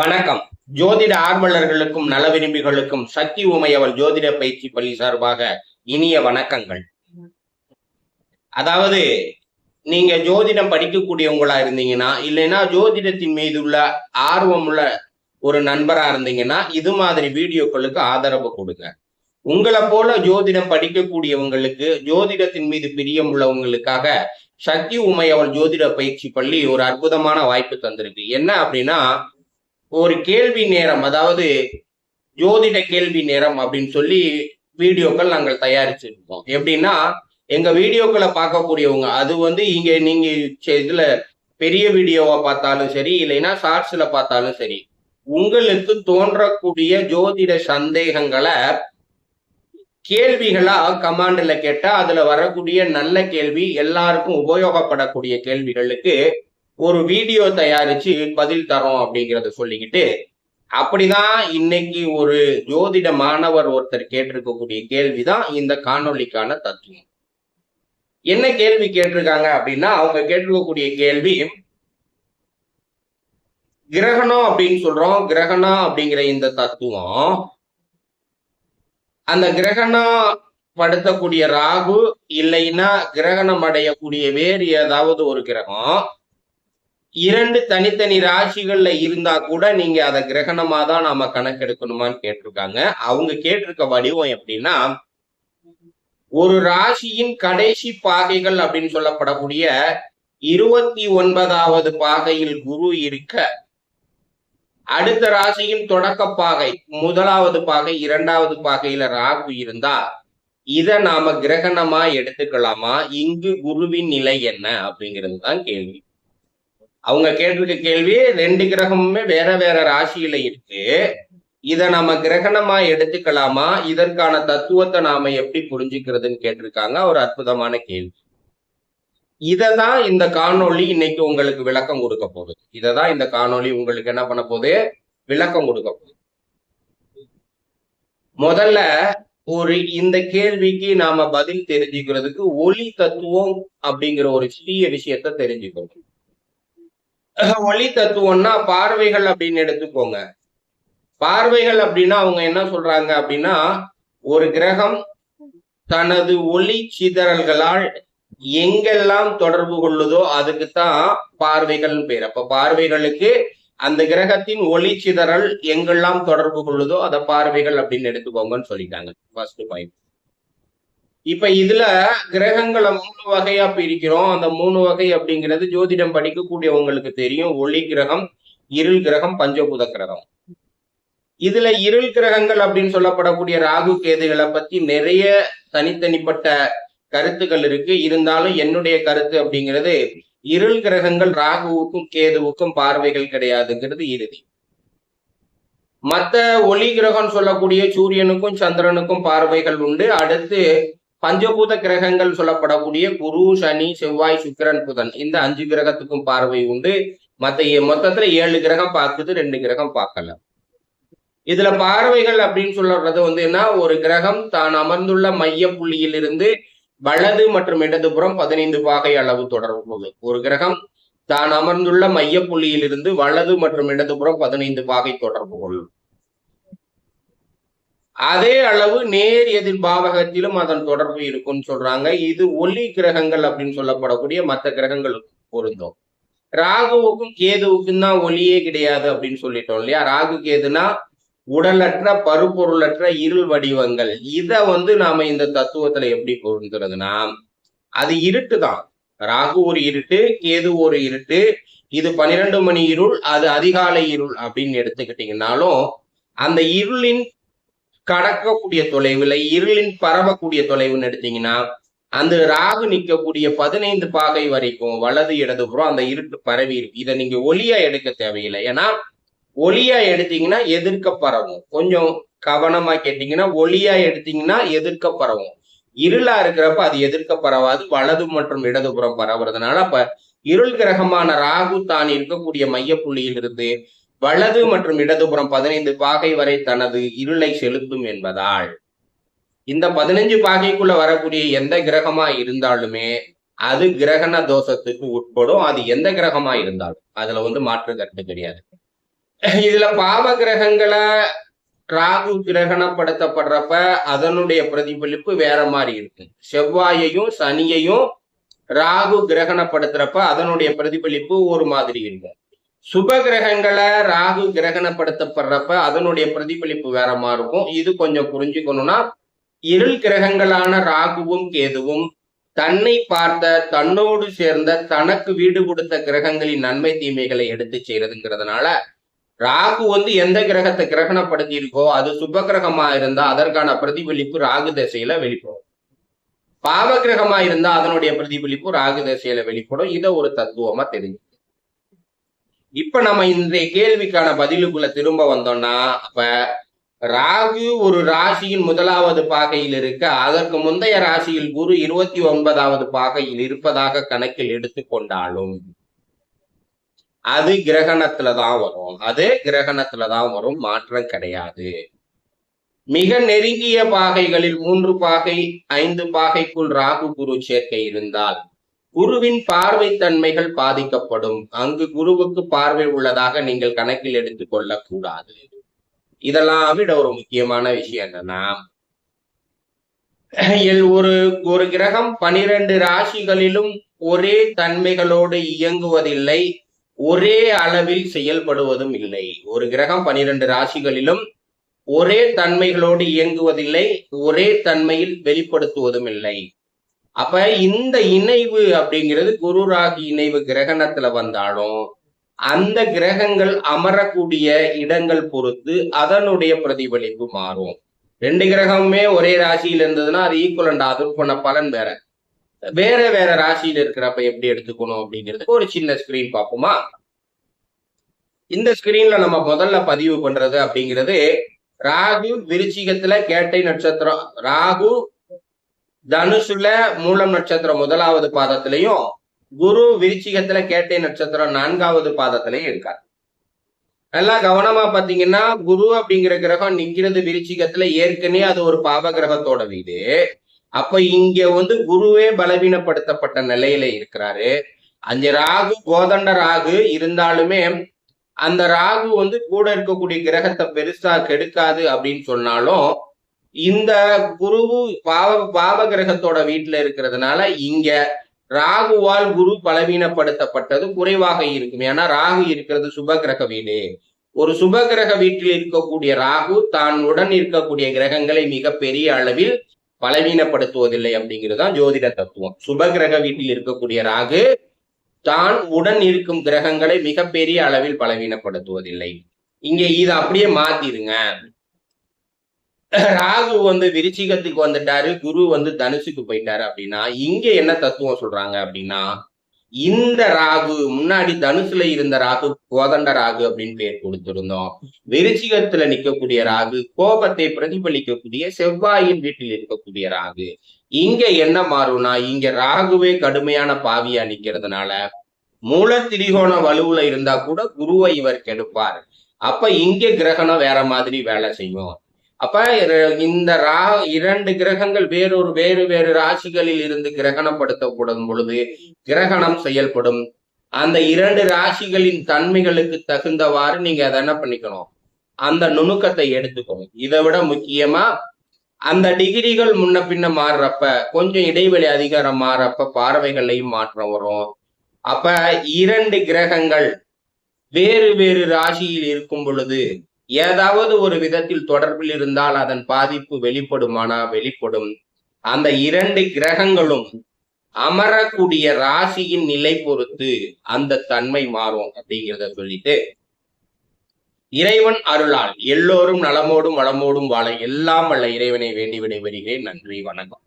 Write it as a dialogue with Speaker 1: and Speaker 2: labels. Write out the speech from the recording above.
Speaker 1: வணக்கம். ஜோதிட ஆர்வலர்களுக்கும் நல விரும்பிகளுக்கும் சக்தி உமையவள் ஜோதிட பயிற்சி பள்ளி சார்பாக இனிய வணக்கங்கள். அதாவது நீங்க ஜோதிடம் படிக்கக்கூடியவங்களா இருந்தீங்கன்னா இல்லைன்னா ஜோதிடத்தின் மீது உள்ள ஆர்வம் உள்ள ஒரு நண்பரா இருந்தீங்கன்னா இது மாதிரி வீடியோக்களுக்கு ஆதரவு கொடுங்க. உங்களை போல ஜோதிடம் படிக்கக்கூடியவங்களுக்கு ஜோதிடத்தின் மீது பிரியம் உள்ளவங்களுக்காக சக்தி உமையவள் ஜோதிட பயிற்சி பள்ளி ஒரு அற்புதமான வாய்ப்பு தந்திருக்கு. என்ன அப்படின்னா ஒரு கேள்வி நேரம் அதாவது ஜோதிட கேள்வி நேரம் அப்படின்னு சொல்லி வீடியோக்கள் நாங்கள் தயாரிச்சிருக்கோம். எப்படின்னா எங்க வீடியோக்களை பார்க்கக்கூடியவங்க அது வந்து இங்க நீங்க இதுல பெரிய வீடியோவா பார்த்தாலும் சரி இல்லைன்னா ஷார்ட்ஸ்ல பார்த்தாலும் சரி உங்களுக்கு தோன்றக்கூடிய ஜோதிட சந்தேகங்களை கேள்விகளா கமாண்டில் கேட்டா அதுல வரக்கூடிய நல்ல கேள்வி எல்லாருக்கும் உபயோகப்படக்கூடிய கேள்விகளுக்கு ஒரு வீடியோ தயாரிச்சு பதில் தரோம் அப்படிங்கறத சொல்லிக்கிட்டு அப்படிதான் இன்னைக்கு ஒரு ஜோதிட மாணவர் ஒருத்தர் கேட்டிருக்கக்கூடிய கேள்விதான் இந்த காணொளிக்கான தத்துவம். என்ன கேள்வி கேட்டிருக்காங்க அப்படின்னா அவங்க கேட்டிருக்கக்கூடிய கேள்வி கிரகணம் அப்படின்னு சொல்றோம். கிரகணம் அப்படிங்கிற இந்த தத்துவம் அந்த கிரகணம் படுத்தக்கூடிய ராகு இல்லைன்னா கிரகணம் அடையக்கூடிய வேறு ஏதாவது ஒரு கிரகம் இரண்டு தனித்தனி ராசிகள்ல இருந்தா கூட நீங்க அதை கிரகணமா தான் நாம கணக்கெடுக்கணுமான்னு கேட்டிருக்காங்க. அவங்க கேட்டிருக்க வடிவம் எப்படின்னா ஒரு ராசியின் கடைசி பாகைகள் அப்படின்னு சொல்லப்படக்கூடிய இருபத்தி ஒன்பதாவது பாகையில் குரு இருக்க அடுத்த ராசியின் தொடக்க பாகை முதலாவது பாகை இரண்டாவது பாகையில ராகு இருந்தா இத நாம கிரகணமா எடுத்துக்கலாமா? இங்கு குருவின் நிலை என்ன? அப்படிங்கிறது தான் கேள்வி. அவங்க கேட்டிருக்க கேள்வி ரெண்டு கிரகமுமே வேற வேற ராசியில இருக்கு. இத நாம கிரகணமா எடுத்துக்கலாமா? இதற்கான தத்துவத்தை நாம எப்படி புரிஞ்சுக்கிறதுன்னு கேட்டிருக்காங்க. ஒரு அற்புதமான கேள்வி. இததான் இந்த காணொளி இன்னைக்கு உங்களுக்கு விளக்கம் கொடுக்க போகுது. இததான் இந்த காணொளி உங்களுக்கு என்ன பண்ண போகுது? விளக்கம் கொடுக்க போகுது. முதல்ல ஒரு இந்த கேள்விக்கு நாம பதில் தெரிஞ்சுக்கிறதுக்கு ஒளி தத்துவம் அப்படிங்கிற ஒரு சிறிய விஷயத்த தெரிஞ்சுக்கணும். ஒளி தத்துவம்னா பார்வைகள் அப்படின்னு எடுத்துக்கோங்க. பார்வைகள் அப்படின்னா அவங்க என்ன சொல்றாங்க அப்படின்னா ஒரு கிரகம் தனது ஒளி சிதறல்களால் எங்கெல்லாம் தொடர்பு கொள்ளுதோ அதுக்கு தான் பார்வைகள் பேர். அப்ப பார்வைகளுக்கு அந்த கிரகத்தின் ஒளி சிதறல் எங்கெல்லாம் தொடர்பு கொள்ளுதோ அதை பார்வைகள் அப்படின்னு எடுத்துக்கோங்கன்னு சொல்லிட்டாங்க. ஃபர்ஸ்ட் பாயிண்ட் இப்ப இதுல கிரகங்களை மூணு வகையா பிரிக்கிறோம். அந்த மூணு வகை அப்படிங்கிறது ஜோதிடம் படிக்கக்கூடியவங்களுக்கு தெரியும். ஒளி கிரகம் இருள் கிரகம் பஞ்சபூத கிரகம். இதுல இருள் கிரகங்கள் அப்படின்னு சொல்லப்படக்கூடிய ராகு கேதுகளை பத்தி நிறைய தனித்தனிப்பட்ட கருத்துக்கள் இருக்கு. இருந்தாலும் என்னுடைய கருத்து அப்படிங்கிறது இருள் கிரகங்கள் ராகுவுக்கும் கேதுவுக்கும் பார்வைகள் கிடையாதுங்கிறது இறுதி. மத்த ஒளி கிரகம் சொல்லக்கூடிய சூரியனுக்கும் சந்திரனுக்கும் பார்வைகள் உண்டு. அடுத்து பஞ்சபூத கிரகங்கள் சொல்லப்படக்கூடிய குரு சனி செவ்வாய் சுக்கிரன் புதன். இந்த அஞ்சு கிரகத்துக்கும் பார்வை உண்டு. மத்த மொத்தத்துல ஏழு கிரகம் பார்க்குது ரெண்டு கிரகம் பார்க்கல. இதுல பார்வைகள் அப்படின்னு சொல்றது வந்து என்ன? ஒரு கிரகம் தான் அமர்ந்துள்ள மைய புள்ளியிலிருந்து வலது மற்றும் இடதுபுறம் பதினைந்து பாகை அளவு தொடர்பு ஒரு கிரகம் தான் அமர்ந்துள்ள மைய புள்ளியிலிருந்து வலது மற்றும் இடதுபுறம் பதினைந்து பாகை தொடர்பு கொள்ளும். அதே அளவு நேர் எதிர் பாவகத்திலும் அதன் தொடர்பு இருக்கும்னு சொல்றாங்க. இது ஒளி கிரகங்கள் அப்படின்னு சொல்லப்படக்கூடிய மற்ற கிரகங்களுக்கு பொருந்தும். ராகுவுக்கும் கேதுவுக்கும் தான் ஒளியே கிடையாது அப்படின்னு சொல்லிட்டோம் இல்லையா? ராகு கேதுனா உடலற்ற பருப்பொருளற்ற இருள் வடிவங்கள். இதை வந்து நாம இந்த தத்துவத்துல எப்படி பொருந்துறதுன்னா அது இருட்டு தான். ராகு ஒரு இருட்டு கேது ஒரு இருட்டு. இது பன்னிரண்டு மணி இருள் அது அதிகாலை இருள் அப்படின்னு எடுத்துக்கிட்டீங்கன்னாலும் அந்த இருளின் கடக்கக்கூடிய தொலைவுல இருளின் பரவக்கூடிய தொலைவுன்னு எடுத்தீங்கன்னா அந்த ராகு நிற்கக்கூடிய பதினைந்து பாகை வரைக்கும் வலது இடதுபுறம் அந்த இருட்டு பரவி இருக்கு. இதை நீங்க ஒளியா எடுக்க தேவையில்லை. ஏன்னா ஒளியா எடுத்தீங்கன்னா எதிர்க்க பரவும். கொஞ்சம் கவனமா கேட்டீங்கன்னா ஒளியா எடுத்தீங்கன்னா எதிர்க்க பரவும். இருளா இருக்கிறப்ப அது எதிர்க்க பரவாது வலது மற்றும் இடதுபுறம் பரவுறதுனால அப்ப இருள் கிரகமான ராகு தான் இருக்கக்கூடிய மையப்புள்ளியில் இருந்து வலது மற்றும் இடதுபுறம் பதினைந்து பாகை வரை தனது இருளை செலுத்தும் என்பதால் இந்த பதினஞ்சு பாகைக்குள்ள வரக்கூடிய எந்த கிரகமா இருந்தாலுமே அது கிரகண தோஷத்துக்கு உட்படும். அது எந்த கிரகமா இருந்தாலும் அதுல வந்து மாற்று கருத்து கிடையாது. இதுல பாவ கிரகங்களை ராகு கிரகணப்படுத்தப்படுறப்ப அதனுடைய பிரதிபலிப்பு வேற மாதிரி இருக்கு. செவ்வாயையும் சனியையும் ராகு கிரகணப்படுத்துறப்ப அதனுடைய பிரதிபலிப்பு ஒரு மாதிரி இருக்கும். சுப கிரகங்களை ராகு கிரகணப்படுத்தப்படுறப்ப அதனுடைய பிரதிபலிப்பு வேற மாதிரி இருக்கும். இது கொஞ்சம் புரிஞ்சுக்கணும்னா இருள் கிரகங்களான ராகுவும் கேதுவும் தன்னை பார்த்த தன்னோடு சேர்ந்த தனக்கு வீடு கொடுத்த கிரகங்களின் நன்மை தீமைகளை எடுத்து செய்யறதுங்கிறதுனால ராகு வந்து எந்த கிரகத்தை கிரகணப்படுத்தி இருக்கோ அது சுப கிரகமா இருந்தா அதற்கான பிரதிபலிப்பு ராகு திசையில வெளிப்படும். பாவ கிரகமா இருந்தா அதனுடைய பிரதிபலிப்பு ராகு திசையில வெளிப்படும். இதை ஒரு தத்துவமா தெரிஞ்சு இப்ப நம்ம இன்றைய கேள்விக்கான பதிலுக்குள்ள திரும்ப வந்தோம்னா அப்ப ராகு ஒரு ராசியின் முதலாவது பாகையில் இருக்க அதற்கு முந்தைய ராசியில் குரு இருபத்தி ஒன்பதாவது பாகையில் இருப்பதாக கணக்கில் எடுத்துக்கொண்டாலும் அது கிரகணத்துல தான் வரும். அது கிரகணத்துல தான் வரும். மாற்றம் கிடையாது. மிக நெருங்கிய பாகைகளில் மூன்று பாகை ஐந்து பாகைக்குள் ராகு குரு சேர்க்கை இருந்தால் குருவின் பார்வை தன்மைகள் பாதிக்கப்படும். அங்கு குருவுக்கு பார்வை உள்ளதாக நீங்கள் கணக்கில் எடுத்துக்கொள்ள கூடாது இதெல்லாம் விட ஒரு முக்கியமான விஷயம் என்னன்னா எல் ஒரு ஒரு கிரகம் பனிரெண்டு ராசிகளிலும் ஒரே தன்மைகளோடு இயங்குவதில்லை. ஒரே அளவில் செயல்படுவதும் இல்லை. ஒரு கிரகம் பனிரெண்டு ராசிகளிலும் ஒரே தன்மைகளோடு இயங்குவதில்லை. ஒரே தன்மையில் வெளிப்படுத்துவதும் இல்லை. அப்ப இந்த இணைவு அப்படிங்கிறது குரு ராகி இணைவு கிரகணத்துல வந்தாலும் அந்த கிரகங்கள் அமரக்கூடிய இடங்கள் பொறுத்து அதனுடைய பிரதிபலிப்பு மாறும். ரெண்டு கிரகமுமே ஒரே ராசியில இருந்ததுன்னா அது ஈக்குவலண்ட் போன பலன் வேற. வேற வேற ராசியில இருக்கிறப்ப எப்படி எடுத்துக்கணும் அப்படிங்கிறது ஒரு சின்ன ஸ்கிரீன் பார்ப்போமா? இந்த ஸ்கிரீன்ல நம்ம முதல்ல பதிவு பண்றது அப்படிங்கிறது ராகு விருச்சிகத்துல கேட்டை நட்சத்திரம் ராகு தனுசுல மூலம் நட்சத்திரம் முதலாவது பாதத்திலையும் குரு விருச்சிகத்துல கேட்டை நட்சத்திரம் நான்காவது பாதத்திலையும் இருக்கார். நல்லா கவனமா பாத்தீங்கன்னா குரு அப்படிங்கிற கிரகம் நிக்கிறது விருச்சிகத்துல ஏற்கனவே அது ஒரு பாவ கிரகத்தோட வீடு. அப்ப இங்க வந்து குருவே பலவீனப்படுத்தப்பட்ட நிலையில இருக்கிறாரு. அந்த ராகு கோதண்ட ராகு இருந்தாலுமே அந்த ராகு வந்து கூட இருக்கக்கூடிய கிரகத்தை பெருசா கெடுக்காது அப்படின்னு சொன்னாலும் இந்த குருவு பாவ பாவ கிரகத்தோட வீட்டுல இருக்கிறதுனால இங்க ராகுவால் குரு பலவீனப்படுத்தப்பட்டது குறைவாக இருக்கும். ஏன்னா ராகு இருக்கிறது சுப கிரக வீடு. ஒரு சுப கிரக வீட்டில் இருக்கக்கூடிய ராகு தான் உடன் இருக்கக்கூடிய கிரகங்களை மிக பெரிய அளவில் பலவீனப்படுத்துவதில்லை அப்படிங்கிறது ஜோதிட தத்துவம். சுப கிரக வீட்டில் இருக்கக்கூடிய ராகு தான் உடன் இருக்கும் கிரகங்களை மிகப்பெரிய அளவில் பலவீனப்படுத்துவதில்லை. இங்க இதை அப்படியே மாத்திருங்க ராகு வந்து விருச்சிகத்துக்கு வந்துட்டாரு குரு வந்து தனுசுக்கு போயிட்டாரு அப்படின்னா இங்க என்ன தத்துவம் சொல்றாங்க அப்படின்னா இந்த ராகு முன்னாடி தனுசுல இருந்த ராகு கோதண்ட ராகு அப்படின்னு பேர் கொடுத்திருந்தோம். விருச்சிகத்துல நிக்கக்கூடிய ராகு கோபத்தை பிரதிபலிக்கக்கூடிய செவ்வாயின் வீட்டில் இருக்கக்கூடிய ராகு. இங்க என்ன மாறும்னா இங்க ராகுவே கடுமையான பாவியா நிக்கிறதுனால மூல திரிகோண வலுவுல இருந்தா கூட குருவை இவர் கெடுப்பார். அப்ப இங்க கிரகணம் வேற மாதிரி வேலை செய்யும். அப்ப இந்த ரா இரண்டு கிரகங்கள் வேறொரு வேறு வேறு ராசிகளில் இருந்து கிரகணப்படுத்தப்படும் பொழுது கிரகணம் செயல்படும். அந்த இரண்டு ராசிகளின் தன்மைகளுக்கு தகுந்தவாறு நீங்க அதை என்ன பண்ணிக்கணும்? அந்த நுணுக்கத்தை எடுத்துக்கணும். இதை விட முக்கியமா அந்த டிகிரிகள் முன்ன பின்ன மாறுறப்ப கொஞ்சம் இடைவெளி அதிகாரம் மாறப்ப பார்வைகளையும் மாற்றம் வரும். அப்ப இரண்டு கிரகங்கள் வேறு வேறு ராசியில் இருக்கும் பொழுது ஏதாவது ஒரு விதத்தில் தொடர்பில் இருந்தால் அதன் பாதிப்பு வெளிப்படுமானா வெளிப்படும். அந்த இரண்டு கிரகங்களும் அமரக்கூடிய ராசியின் நிலை பொறுத்து அந்த தன்மை மாறும் அப்படிங்கிறத சொல்லிட்டு இறைவன் அருளால் எல்லோரும் நலமோடும் வளமோடும் வாழ எல்லாம் வல்ல இறைவனை வேண்டி விடைபெறுகிறேன். நன்றி வணக்கம்.